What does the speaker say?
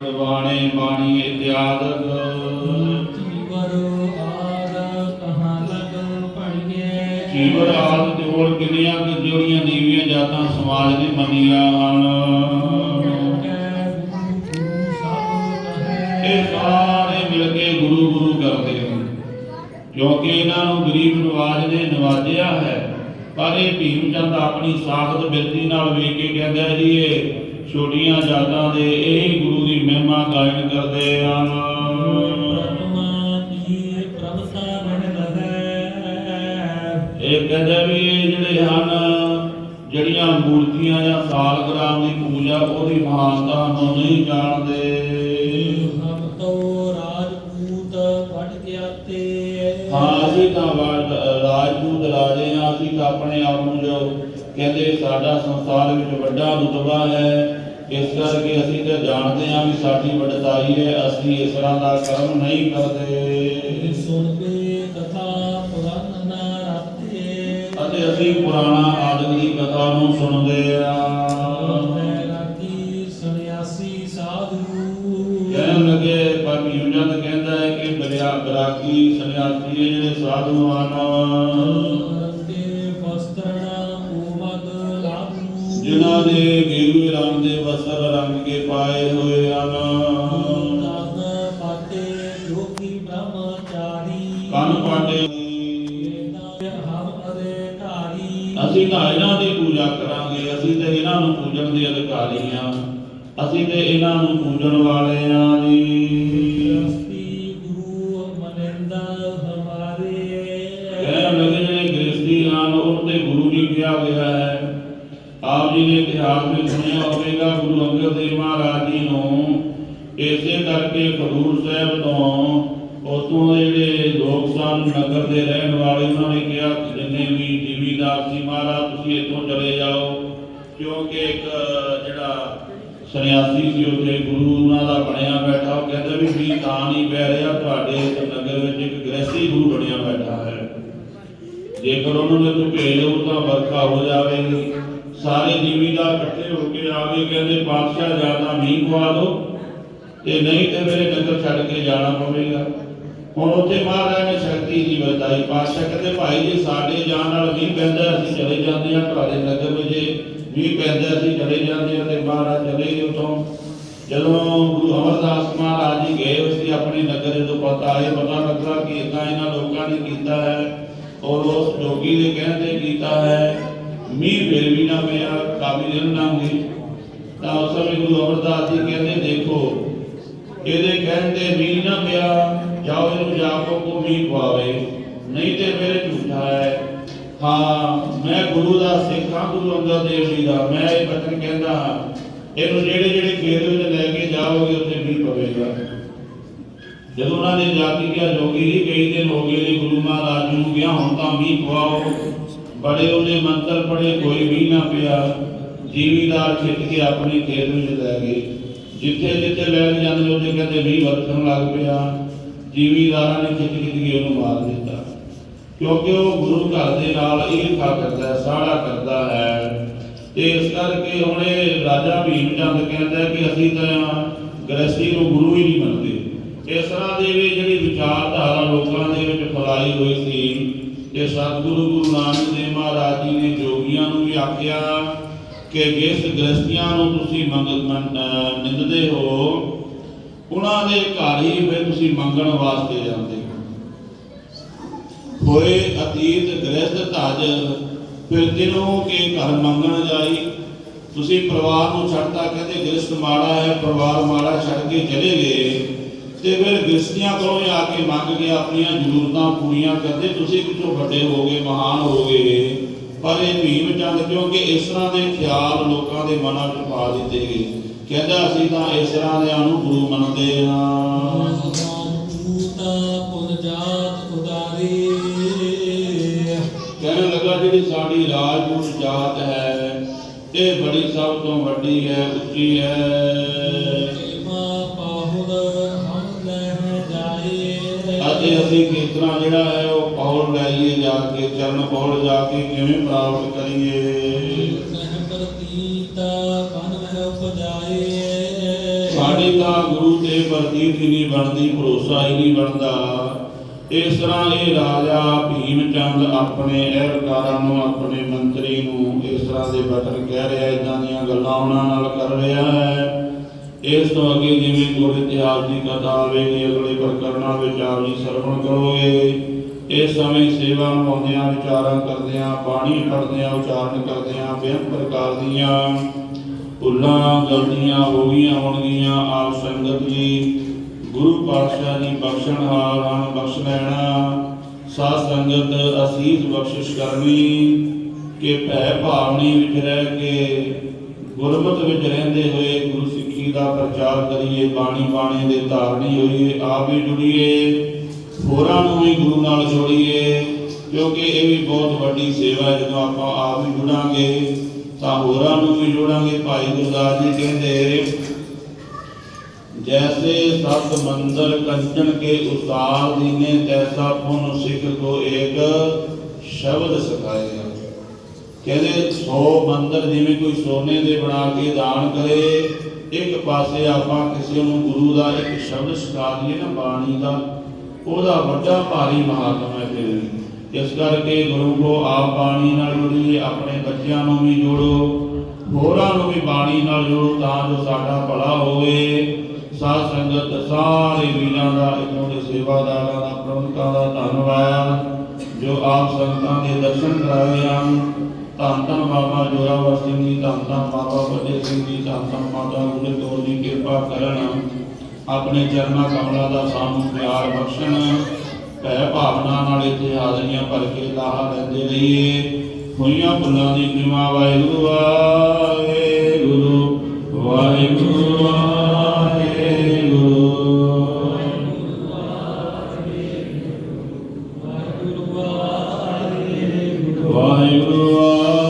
ਬਾਣੇ ਬਾਣੀ ਇਤਿਆਦਿਕ ਜੀਵਰ ਆਦ ਕਹਾਂ ਲਗ ਪੜੀਏ ਜੀਵਨ ਆਦਿ ਤੇ ਹੋਰ ਕਿੰਨੀਆਂ ਕੁ ਜਿਹੜੀਆਂ ਨੀਵੀਆਂ ਜਾਤਾਂ ਸਮਾਜ ਨੇ ਮੰਨੀਆਂ ਹਨ। ਇਹ ਸਾਰੇ ਮਿਲ ਕੇ ਗੁਰੂ ਗੁਰੂ ਕਰਦੇ ਹਨ ਕਿਉਂਕਿ ਇਹਨਾਂ ਨੂੰ ਗਰੀਬ ਨਵਾਜ ਨੇ ਨਵਾਜਿਆ ਹੈ। ਪਰ ਇਹ ਭੀਮ ਚੰਦ ਆਪਣੀ ਸਾਖਤ ਬਿਰਤੀ ਨਾਲ ਵੇਖ ਕੇ ਕਹਿੰਦਾ ਜੀ ਇਹ ਛੋਟੀਆਂ ਜਾਤਾਂ ਦੇ ਇਹ ਗੁਰੂ ਦੀ ਮਹਿਮਾ ਗਾਇਨ ਕਰਦੇ ਹਨ। ਇਹ ਕਹਿੰਦਾ ਵੀ ਇਹ ਜਿਹੜੇ ਹਨ, ਜਿਹੜੀਆਂ ਮੂਰਤੀਆਂ ਜਾਂ ਸਾਲਗ੍ਰਾਮ ਦੀ ਪੂਜਾ ਉਹਦੀ ਮਹਾਨਤਾ ਨੂੰ ਨਹੀਂ ਜਾਣਦੇ। ਹਾਂ, ਅਸੀਂ ਤਾਂ ਰਾਜਪੂਤ ਰਾਜੇ ਹਾਂ, ਅਸੀਂ ਤਾਂ ਆਪਣੇ ਆਪ ਨੂੰ ਜੋ ਕਹਿੰਦੇ ਸਾਡਾ ਸੰਸਾਰ ਵਿੱਚ ਵੱਡਾ ਰੁਤਬਾ ਹੈ। ਇਸ ਕਰਕੇ ਅਸੀਂ ਤਾਂ ਜਾਣਦੇ ਹਾਂ ਵੀ ਸਾਡੀ ਵੱਡਤਾਈ ਹੈ। ਅਸੀਂ ਇਸ ਤਰ੍ਹਾਂ ਦਾ ਕਰਮ ਨਹੀਂ ਕਰਦੇ। ਅਤੇ ਅਸੀਂ ਪੁਰਾਣਾ ਆਦਿ ਦੀ ਕਥਾ ਨੂੰ ਸੁਣਦੇ ਹਾਂ। ਕਹਿਣ ਲੱਗੇ ਪਰ ਜੰਦ ਕਹਿੰਦਾ ਹੈ ਕਿ ਬਰਿਆ ਬਰਾਕੀ ਸੰਨਿਆਸੀ ਜਿਹੜੇ ਸਾਧੂ ਜਿਨ੍ਹਾਂ ਨੇ ਗੇਰੂਏ ਰੰਗ ਦੇ ਰੰਗ ਕੇ ਪਾਏ ਹੋਏ ਹਨ। ਕੰਨ ਪਾਟੇ ਅਸੀਂ ਤਾਂ ਇਹਨਾਂ ਦੀ ਪੂਜਾ ਕਰਾਂਗੇ। ਅਸੀਂ ਤੇ ਇਹਨਾਂ ਨੂੰ ਪੂਜਣ ਦੇ ਅਧਿਕਾਰੀ ਹਾਂ। ਅਸੀਂ ਤੇ ਇਹਨਾਂ ਨੂੰ ਪੂਜਣ ਵਾਲੇ ਹਾਂ ਜੀ। ਕਹਿਣ ਲੱਗੇ ਜਿਹੜੇ ਗ੍ਰਸਤੀ ਹਨ, ਉਹ ਤੇ ਗੁਰੂ ਜੀ ਕਿਹਾ ਗਿਆ ਹੈ। ਆਪ ਜੀ ਨੇ ਇਤਿਹਾਸ ਵਿੱਚ ਸੁਣਿਆ ਹੋਵੇਗਾ, ਗੁਰੂ ਅੰਗਦ ਦੇਵ ਮਹਾਰਾਜ ਜੀ ਨੂੰ ਇਸੇ ਕਰਕੇ ਖਡੂਰ ਸਾਹਿਬ ਤੋਂ ਉਤੋਂ ਜਿਹੜੇ ਲੋਕ ਸਨ, ਨਗਰ ਦੇ ਰਹਿਣ ਵਾਲੇ, ਉਹਨਾਂ ਨੇ ਕਿਹਾ ਕਿ ਜਿੰਨੇ ਵੀ ਜ਼ਿਮੀਦਾਰ ਸੀ ਮਹਾਰਾਜ, ਤੁਸੀਂ ਇੱਥੋਂ ਚਲੇ ਜਾਓ। ਕਿਉਂਕਿ ਇੱਕ, ਜਿਹੜਾ ਸੰਨਿਆਸੀ ਸੀ ਉੱਥੇ, ਗੁਰੂ ਉਹਨਾਂ ਦਾ ਬਣਿਆ ਬੈਠਾ, ਉਹ ਕਹਿੰਦਾ ਵੀ ਵੀ ਤਾਂ ਨਹੀਂ ਬਹਿ ਰਿਹਾ, ਤੁਹਾਡੇ ਨਗਰ ਵਿੱਚ ਇੱਕ ਗ੍ਰਸਤੀ ਗੁਰੂ ਬਣਿਆ ਬੈਠਾ ਹੈ। ਜੇਕਰ ਉਹਨਾਂ ਨੂੰ ਇੱਥੋਂ ਭੇਜ ਤਾਂ ਵਰਖਾ ਹੋ ਜਾਵੇਗੀ। ਸਾਰੇ ਜ਼ਿਮੀਦਾਰ ਇਕੱਠੇ ਹੋ ਕੇ ਆ ਗਏ ਕਹਿੰਦੇ ਪਾਤਸ਼ਾਹ ਜ਼ਿਆਦਾ ਮੀਂਹ ਪਵਾ ਦਿਓ ਤੇ ਨਹੀਂ ਤੇ ਮੇਰੇ ਨਗਰ ਛੱਡ ਕੇ ਜਾਣਾ ਪਵੇਗਾ। ਹੁਣ ਉੱਥੇ ਮਹਾਰਾਜ ਨੇ ਸ਼ਕਤੀ ਦੀ ਵਰਤਾਈ। ਪਾਤਸ਼ਾਹ ਕਹਿੰਦੇ, ਭਾਈ ਜੀ, ਸਾਡੇ ਜਾਣ ਨਾਲ ਮੀਂਹ ਪੈਂਦਾ ਅਸੀਂ ਚਲੇ ਜਾਂਦੇ ਹਾਂ। ਤੁਹਾਡੇ ਨਗਰ ਵਿੱਚ ਜੇ ਮੀਂਹ ਪੈਂਦਾ ਅਸੀਂ ਚਲੇ ਜਾਂਦੇ ਹਾਂ ਤੇ ਮਹਾਰਾਜ ਚਲੇ ਗਏ ਉਤੋਂ ਜਦੋਂ ਗੁਰੂ ਅਮਰਦਾਸ ਮਹਾਰਾਜ ਜੀ ਗਏ ਉਸੇ ਆਪਣੇ ਨਗਰ, ਜਦੋਂ ਪਤਾ ਆਏ ਪਤਾ ਲੱਗਾ ਕਿ ਇਦਾਂ ਇਹਨਾਂ ਲੋਕਾਂ ਨੇ ਕੀਤਾ ਹੈ ਔਰ ਉਸ ਜੋਗੀ ਦੇ ਕਹਿਣ ਤੇ ਕੀਤਾ ਹੈ ਮੀਂਹ ਫਿਰ ਵੀ ਨਾ ਪਿਆ, ਕਾਫੀ ਦਿਨ ਨਾ ਹੋਈ। ਤਾਂ ਉਸ ਸਮੇਂ ਗੁਰੂ ਅਮਰਦਾਸ ਜੀ ਕਹਿੰਦੇ, ਦੇਖੋ, ਇਹਦੇ ਕਹਿੰਦੇ ਮੀਂਹ ਨਾ ਪਿਆ, ਜਾਓ ਇਹਨੂੰ ਜਾਪੋ ਕੋ ਮੀਂਹ ਪਵਾਵੇ। ਨਹੀਂ ਤੇ ਮੇਰੇ ਝੂਠਾ ਹੈ। ਹਾਂ, ਮੈਂ ਗੁਰੂ ਦਾ ਸਿੱਖ ਹਾਂ, ਗੁਰੂ ਅੰਗਦ ਦੇਵ ਜੀ ਦਾ। ਮੈਂ ਇਹ ਬਚਨ ਕਹਿੰਦਾ ਹਾਂ, ਇਹਨੂੰ ਜਿਹੜੇ ਜਿਹੜੇ ਖੇਤ ਵਿੱਚ ਲੈ ਕੇ ਜਾਓਗੇ, ਉੱਥੇ ਮੀਂਹ ਪਵੇਗਾ। ਜਦੋਂ ਉਹਨਾਂ ਨੇ ਜਾ ਕੇ ਕਿਹਾ, ਜੋਗੀ ਜੀ, ਕਈ ਦਿਨ ਹੋ ਗਏ ਨੇ ਗੁਰੂ ਮਹਾਰਾਜ ਨੂੰ। ਗਿਆ ਹੁਣ ਤਾਂ ਮੀਂਹ ਪਵਾਓ। ਬੜੇ ਉਹਨੇ ਮੰਤਰ ਪੜੇ ਕੋਈ ਵੀ ਨਾ ਪਿਆ। ਜੀਵੀਦਾਰ ਖਿੱਚ ਕੇ ਆਪਣੇ ਖੇਤ ਵਿੱਚ ਲੈ ਗਏ। ਜਿੱਥੇ ਜਿੱਥੇ ਲੈ ਕੇ ਜਾਂਦੇ ਉਹਦੇ ਕਹਿੰਦੇ ਮੀਂਹ ਵਰਸਣ ਲੱਗ ਪਿਆ। ਜੀਵੀਦਾਰਾਂ ਨੇ ਖਿੱਚ ਖਿੱਚ ਕੇ ਉਹਨੂੰ ਮਾਰ ਦਿੱਤਾ। ਕਿਉਂਕਿ ਉਹ ਗੁਰੂ ਘਰ ਦੇ ਨਾਲ ਈਰਖਾ ਕਰਦਾ ਹੈ ਸਾੜਾ ਕਰਦਾ ਹੈ। ਤੇ ਇਸ ਕਰਕੇ ਹੁਣ ਰਾਜਾ ਭੀਮ ਚੰਦ ਕਹਿੰਦਾ ਕਿ ਅਸੀਂ ਤਾਂ ਗ੍ਰਸਤੀ ਨੂੰ ਗੁਰੂ ਹੀ ਨਹੀਂ ਮੰਨਦੇ। ਇਸ ਤਰ੍ਹਾਂ ਦੇ ਵੀ ਜਿਹੜੀ ਵਿਚਾਰਧਾਰਾ ਲੋਕਾਂ ਦੇ ਵਿੱਚ ਫੈਲਾਈ ਹੋਈ ਸੀ ਕਿ ਸਤਿਗੁਰੂ ਗੁਰੂ ਨਾਨਕ ਦੇਵ ਮਹਾਰਾਜ ਜੀ ਨੇ ਜੋਗੀਆਂ ਨੂੰ ਵੀ ਆਖਿਆ ਕਿ ਜਿਸ ਗ੍ਰਸਤੀਆਂ ਨੂੰ ਤੁਸੀਂ ਮੰਗ ਨਿੰਦਦੇ ਹੋ, ਉਹਨਾਂ ਦੇ ਘਰ ਹੀ ਫਿਰ ਤੁਸੀਂ ਮੰਗਣ ਵਾਸਤੇ ਜਾਂਦੇ ਹੋ। ਹੋਏ ਅਤੀਤ ਗ੍ਰਸਤ ਧਜ, ਫਿਰ ਦਿਨੋਂ ਕੇ ਘਰ ਮੰਗਣ ਜਾਈ। ਤੁਸੀਂ ਪਰਿਵਾਰ ਨੂੰ ਛੱਡਤਾ, ਕਹਿੰਦੇ ਗ੍ਰਸਤ ਮਾੜਾ ਹੈ, ਪਰਿਵਾਰ ਮਾੜਾ ਛੱਡ ਕੇ ਚਲੇ ਗਏ। ਤੇ ਫਿਰ ਗ੍ਰਸਤੀਆਂ ਕੋਲੋਂ ਆ ਕੇ ਮੰਗ ਕੇ ਆਪਣੀਆਂ ਜ਼ਰੂਰਤਾਂ ਪੂਰੀਆਂ ਕਰਦੇ, ਤੁਸੀਂ ਕਿਥੋਂ ਵੱਡੇ ਹੋਗੇ ਮਹਾਨ ਹੋਗੇ ਪਰ ਇਹ ਭੀਮ ਚੰਦ, ਕਿਉਂਕਿ ਇਸ ਤਰ੍ਹਾਂ ਦੇ ਖਿਆਲ ਲੋਕਾਂ ਦੇ ਮਨਾਂ 'ਚ ਪਾ ਦਿੱਤੇ ਗਏ। ਕਹਿੰਦਾ ਅਸੀਂ ਤਾਂ ਇਸ ਤਰ੍ਹਾਂ ਦੇ ਨੂੰ ਗੁਰੂ ਮੰਨਦੇ ਹਾਂ। ਕਹਿਣ ਲੱਗਾ, ਜਿਹੜੀ ਸਾਡੀ ਰਾਜਪੂਤ ਜਾਤ ਹੈ, ਇਹ ਬੜੀ ਸਭ ਤੋਂ ਵੱਡੀ ਹੈ, ਉੱਚੀ ਹੈ। ਅਤੇ ਅਸੀਂ ਕਿਸ ਜਿਹੜਾ ਹੈ ਉਹ ਪੌਲ ਲਾਈਏ ਜਾ ਕੇ, ਚਰਨ ਪੌਲ ਜਾ ਕੇ ਕਿਵੇਂ ਪ੍ਰਾਪਤ ਕਰੀਏ? ਸਾਡੇ ਤਾਂ ਗੁਰੂ ਤੇ ਪ੍ਰਤੀਤ ਹੀ ਨਹੀਂ ਬਣਦੀ, ਭਰੋਸਾ ਹੀ ਨਹੀਂ ਬਣਦਾ। ਇਸ ਤਰ੍ਹਾਂ ਇਹ ਰਾਜਾ ਭੀਮ ਚੰਦ ਆਪਣੇ ਅਹਿਲਕਾਰਾਂ ਨੂੰ, ਆਪਣੇ ਮੰਤਰੀ ਨੂੰ ਇਸ ਤਰ੍ਹਾਂ ਦੇ ਬਚਨ ਕਹਿ ਰਿਹਾ ਇਦਾਂ ਦੀਆਂ ਗੱਲਾਂ ਉਹਨਾਂ ਨਾਲ ਕਰ ਰਿਹਾ ਹੈ। ਇਸ ਤੋਂ ਅੱਗੇ ਜਿਵੇਂ ਗੁਰ ਇਤਿਹਾਸ ਦੀ ਕਥਾ ਆਵੇਗੀ ਅਗਲੇ ਪ੍ਰਕਰਣਾਂ ਵਿੱਚ ਆਪ ਜੀ ਸਰਵਣ ਕਰੋਗੇ। ਇਸ ਸਮੇਂ ਸੇਵਾ ਨਿਭਾਉਂਦਿਆਂ ਵਿਚਾਰਾਂ ਕਰਦਿਆਂ, ਬਾਣੀ ਪੜ੍ਹਦਿਆਂ, ਉਚਾਰਨ ਕਰਦਿਆਂ ਬੇਅੰਤ ਪ੍ਰਕਾਰ ਦੀਆਂ ਭੁੱਲਾਂ, ਗਲਤੀਆਂ ਹੋ ਗਈਆਂ ਹੋਣਗੀਆਂ। ਆਪ ਸੰਗਤ ਜੀ, ਗੁਰੂ ਪਾਤਸ਼ਾਹ ਜੀ ਬਖਸ਼ਣਹਾਰ ਹਨ, ਬਖਸ਼ ਲੈਣਾ। ਸਾਧ ਸੰਗਤ, ਅਸੀਸ ਬਖਸ਼ਿਸ਼ ਕਰਨੀ ਕਿ ਭੈ ਭਾਵਨੀ ਵਿੱਚ ਰਹਿ ਕੇ ਗੁਰਮਤ ਵਿੱਚ ਰਹਿੰਦੇ ਹੋਏ ਤਬਦੀਲੀ ਦਾ ਪ੍ਰਚਾਰ ਕਰੀਏ, ਬਾਣੀ ਬਾਣੇ ਦੇ ਧਾਰਨੀ ਹੋਈਏ, ਆਪ ਵੀ ਜੁੜੀਏ, ਹੋਰਾਂ ਨੂੰ ਵੀ ਗੁਰੂ ਨਾਲ ਜੋੜੀਏ, ਕਿਉਂਕਿ ਇਹ ਵੀ ਬਹੁਤ ਵੱਡੀ ਸੇਵਾ ਹੈ, ਜਦੋਂ ਆਪਾਂ ਆਪ ਵੀ ਜੁੜਾਂਗੇ, ਤਾਂ ਹੋਰਾਂ ਨੂੰ ਵੀ ਜੋੜਾਂਗੇ, ਭਾਈ ਗੁਰਦਾਸ ਜੀ ਕਹਿੰਦੇ, ਜੈਸੇ ਸਤ ਮੰਦਰ ਕੰਚਨ ਕੇ ਉਤਾਰ ਦੀਨੇ, ਤੈਸਾ ਪੁਨ ਸਿੱਖ ਕੋ ਇੱਕ ਸ਼ਬਦ ਸਿਖਾਇਆ ਕਹਿੰਦੇ 100 ਮੰਦਰ ਜਿਵੇਂ ਕੋਈ ਸੋਨੇ ਦੇ ਬਣਾ ਕੇ ਦਾਨ ਕਰੇ, ਇੱਕ ਪਾਸੇ ਆਪਾਂ ਕਿਸੇ ਨੂੰ ਗੁਰੂ ਦਾ ਇੱਕ ਸ਼ਬਦ ਸਿਖਾ ਦਈਏ ਨਾ ਬਾਣੀ ਦਾ, ਉਹਦਾ ਵੱਡਾ ਭਾਰੀ ਮਹਾਤਮ ਹੈ ਫਿਰ। ਇਸ ਕਰਕੇ ਗੁਰੂ ਕੋ ਆਪ ਬਾਣੀ ਨਾਲ ਜੁੜੀਏ, ਆਪਣੇ ਬੱਚਿਆਂ ਨੂੰ ਵੀ ਜੋੜੋ, ਹੋਰਾਂ ਨੂੰ ਵੀ ਬਾਣੀ ਨਾਲ ਜੋੜੋ ਤਾਂ ਜੋ ਸਾਡਾ ਭਲਾ ਹੋਵੇ। ਸਾਧ ਸੰਗਤ ਸਾਰੇ ਵੀਰਾਂ ਦਾ, ਇਥੋਂ ਦੇ ਸੇਵਾਦਾਰਾਂ ਦਾ ਪ੍ਰਬੰਧਕਾਂ ਦਾ ਧੰਨਵਾਦ। ਜੋ ਆਪ ਸੰਗਤਾਂ ਦੇ ਦਰਸ਼ਨ ਕਰਾਏ ਹਨ ਧੰਨ ਧੰਨ ਬਾਬਾ ਜੋਰਾਵਰ ਸਿੰਘ ਜੀ, ਧੰਨ ਧੰਨ ਬਾਬਾ ਫਤਿਹ ਸਿੰਘ ਜੀ, ਧੰਨ ਧੰਨ ਮਾਤਾ ਗੁਜਰ ਕੌਰ ਦੀ ਕਿਰਪਾ ਕਰਨ ਆਪਣੇ ਚਰਨਾਂ ਕਮਲਾਂ ਦਾ ਸਾਨੂੰ ਪਿਆਰ ਬਖਸ਼ਣ, ਭੈ ਭਾਵਨਾ ਨਾਲ ਇੱਥੇ ਹਾਜ਼ਰੀਆਂ ਭਰ ਕੇ ਲਾਹਾ ਲੈਂਦੇ ਰਹੀਏ। ਹੋਈਆਂ ਭੁੱਲਾਂ ਦੀ ਖਿਮਾ ਵਾਹਿਗੁਰੂ ਵਾਹਿਗੁਰੂ ਵਾਹਿਗੁਰੂ ਵਾਹਿਗੁਰੂ ਵਾਹਿਗੁਰੂ ਵਾਹਿਗੁਰੂ